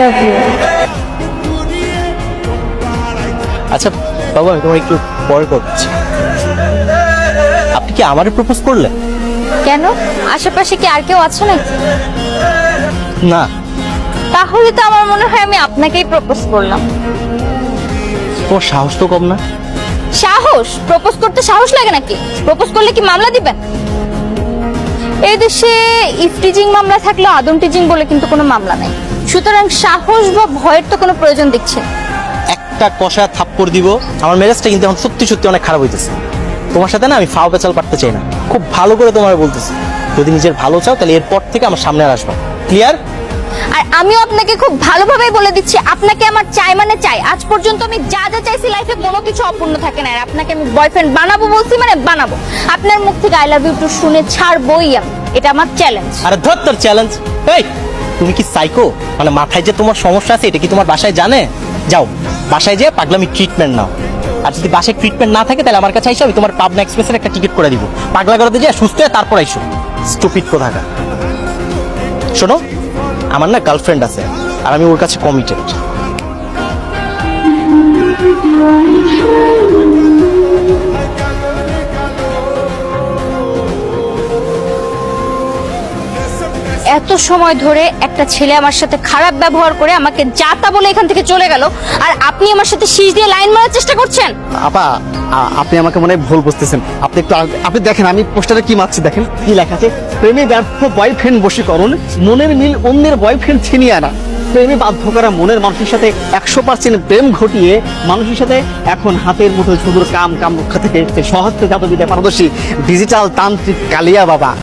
Love you. আচ্ছা বাবু আমি তোমার একটু পরে করছি। আপনি কি আমারে প্রপোজ করলেন? কেন? আশেপাশে কি আর কেউ আছে নাকি? না। তাহলে তো আমার মনে হয় আমি আপনাকেই প্রপোজ করলাম। তোমার সাহস তো কম না। সাহস? প্রপোজ করতে সাহস লাগে নাকি? প্রপোজ করলে কি মামলা দিবেন? এই দেশে ইফটিজিং মামলা থাকলেও আদম টিজিং বলে কিন্তু কোনো মামলা নাই। সুতরাং সাহস বা ভয়ের তো কোনো প্রয়োজন দেখছে একটা কষা থাপ্পড় দিব আমার মেজাজটা কিন্তু এখন সত্যি সত্যি অনেক খারাপ হইতেছে। তোমার সাথে না আমি ফাও পেঁচাল পারতে চাই না। খুব ভালো করে তোমার বলতেছি। যদি নিজের ভালো চাও তাহলে এরপর থেকে আমার সামনে আর আসবা। ক্লিয়ার আর আমিও আপনাকে খুব ভালোভাবেই বলে দিচ্ছি আপনাকে আমার চাই মানে চাই। আজ পর্যন্ত আমি যা যা চাইছি লাইফে কোনো কিছু অপূর্ণ থাকে না। আর আপনাকে আমি বয়ফ্রেন্ড বানাবো বলছি মানে বানাবো। আপনার মুখ থেকে আই লাভ ইউ টু শুনে ছাড়বই আমি। এটা আমার চ্যালেঞ্জ আরে ধর তোর চ্যালেঞ্জ এই! তুমি কি সাইকো মানে মাথায় যে তোমার সমস্যা আছে, এটা কি তোমার বাসায় জানে? যাও, বাসায় যেয়ে পাগলামি ট্রিটমেন্ট নাও। আর যদি বাসায় ট্রিটমেন্ট না থাকে, তাহলে আমার কাছে আইসো, আমি তোমার পাবনা এক্সপ্রেসের একটা টিকিট করে দিব। পাগলা করাতে যে সুস্থ হয়ে তারপর আইসো। স্টুপিড কোথাকা শোনো, আমার না গার্লফ্রেন্ড আছে, আর আমি ওর কাছে কমিটেড এত সময় ধরে একটা ছেলে আমার সাথে খারাপ ব্যবহার করে আমাকে যা তা বলে এখান থেকে চলে গেল, আর আপনি আমার সাথে শীষ দিয়ে লাইন মারার চেষ্টা করছেন? আপা আপনি আমাকে মনে হয় ভুল বুঝতেছেন। আপনি একটু আপনি দেখেন, আমি পোস্টারে কি মারছি দেখেন, কি লেখা আছে, প্রেমে ব্যর্থ বয়ফ্রেন্ড বশীকরণ মনের মিল অন্যের বয়ফ্রেন্ড ছিনিয়ে আনা। প্রেমে বাধ্য করা মনের মানুষের সাথে একশো পার্সেন্ট প্রেম ঘটিয়ে মানুষের সাথে এখন হাতের মুঠো শুধুর কাম কাম রক্ষা থেকে সহজ জাতবিদ্যা পারদর্শী ডিজিটাল তান্ত্রিক কালিয়া বাবা।